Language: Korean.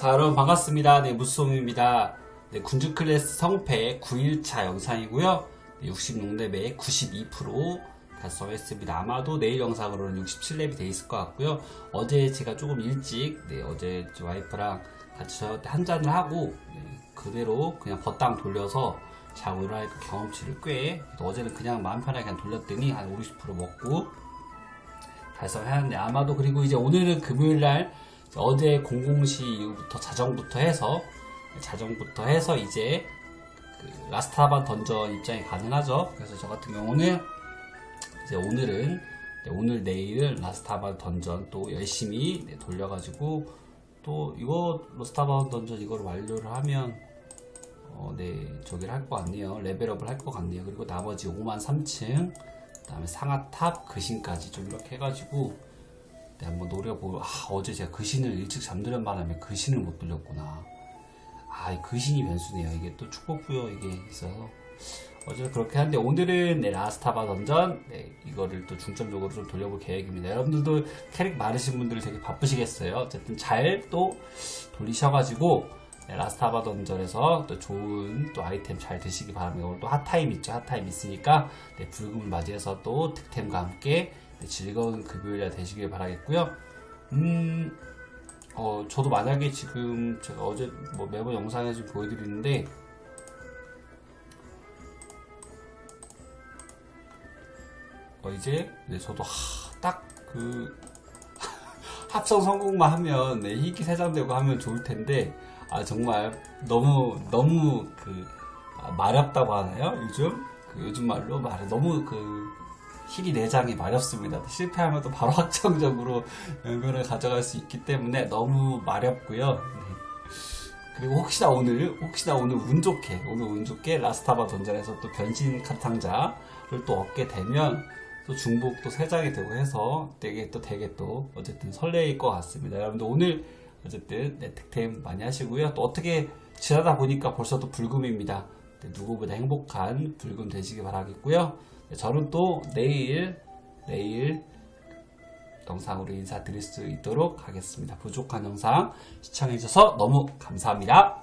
자, 여러분 반갑습니다. 네, 무쏘입니다. 네, 군주 클래스 성패 9일차 영상이고요. 네, 66렙에 92% 달성했습니다. 아마도 내일 영상으로는 67렙이 돼 있을 것 같고요. 어제 제가 조금 일찍, 네, 어제 저 와이프랑 같이 한 잔을 하고, 네, 그대로 그냥 겉당 돌려서 자고 일어나니까 경험치를 꽤, 어제는 그냥 마음 편하게 그냥 돌렸더니 한 50% 먹고, 달성하는데 아마도 그리고 이제 오늘은 금요일 날 어제 00시 이후부터 자정부터 해서 자정부터 해서 이제 그 라스타반 던전 입장이 가능하죠. 그래서 저 같은 경우는 이제 오늘은 네, 오늘 내일은 라스타반 던전 또 열심히 네, 돌려가지고 또 이거 라스타반 던전 이걸 완료를 하면 어, 네, 저기를 할 것 같네요. 레벨업을 할 것 같네요. 그리고 나머지 5만 3층, 그 다음에 상하탑, 그신까지 좀 이렇게 해가지고, 네, 한번 노려보고, 아, 어제 제가 그신을 일찍 잠드는 바람에 그신을 못 돌렸구나. 아, 이 그신이 변수네요. 이게 또 축복 부여 이게 있어서. 어제 그렇게 하는데, 오늘은 네, 라스타바 던전, 네, 이거를 또 중점적으로 좀 돌려볼 계획입니다. 여러분들도 캐릭 많으신 분들 되게 바쁘시겠어요. 어쨌든 잘 또 돌리셔가지고, 네, 라스타바 던전에서 또 좋은 또 아이템 잘 드시기 바랍니다. 오늘 또 핫타임 있죠. 핫타임 있으니까 네, 불금을 맞이해서 또 득템과 함께 네, 즐거운 금요일이 되시길 바라겠고요. 음, 어, 저도 만약에 지금 제가 어제 뭐 매번 영상에서 보여드리는데 어, 이제 네, 저도 딱그 합성 성공만 하면 네, 희귀 세장되고 하면 좋을 텐데 아 정말 너무 너무 그 아, 마렵다고 하나요? 요즘? 그 요즘 말로 말 너무 그 힐이 내장이 마렵습니다. 실패하면 또 바로 확정적으로 연결을 가져갈 수 있기 때문에 너무 마렵고요. 네. 그리고 혹시나 오늘 혹시나 오늘 운 좋게 오늘 운 좋게 라스타바 던전에서 또 변신 카탕자를 또 얻게 되면 또 중복 또세 장이 되고 해서 되게 또 되게 또 어쨌든 설레일 것 같습니다. 여러분들 오늘 어쨌든 네, 득템 많이 하시고요. 또 어떻게 지나다 보니까 벌써 또 불금입니다. 네, 누구보다 행복한 불금 되시기 바라겠고요. 네, 저는 또 내일 내일 영상으로 인사드릴 수 있도록 하겠습니다. 부족한 영상 시청해주셔서 너무 감사합니다.